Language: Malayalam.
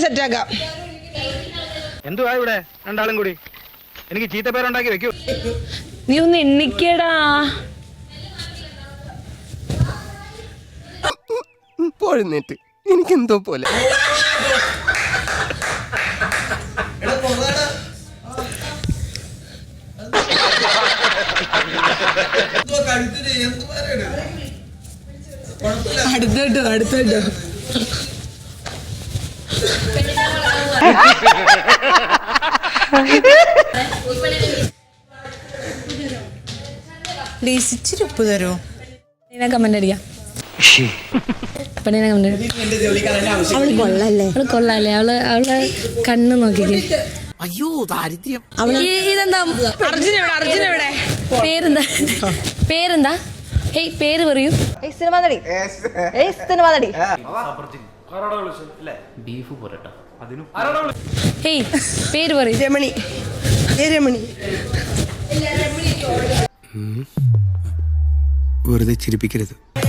സെറ്റാക്കാം. എന്തുവാ ഇവിടെ? രണ്ടാളും കൂടി. എനിക്ക് ചീത്ത പേരുണ്ടാക്കി വെക്കൂ. നീ ഒന്ന് എണ്ണിക്കടാ. എനിക്ക് എനിക്കെന്തോ പോലെ. അടുത്തോട്ടോ അടുത്തോട്ടോ പ്ലീസ് ഇച്ചിരി ഉപ്പ് തരുമോ ഞാൻ കമന്റ് അടിക്കാം. പെണ്ണിനെ കമന്റ് അവൾ കൊള്ളല്ലേ? അവൾ കൊള്ളാല്ലേ? അവൾ അവൾ കണ്ണ് നോക്കിക്കേ. അയ്യോ ദാരിദ്ര്യം. ഇതെന്താ? അർജുന എവിടെ അർജുന എവിടെ പേരെന്താ? പേര് പറയൂ. സിനിമ നടി. ഏയ് സിനിമ നടി. ഹേയ് പേര് പറയും. രമണി. ഏ രമണി. വെറുതെ ചിരിപ്പിക്കരുത്.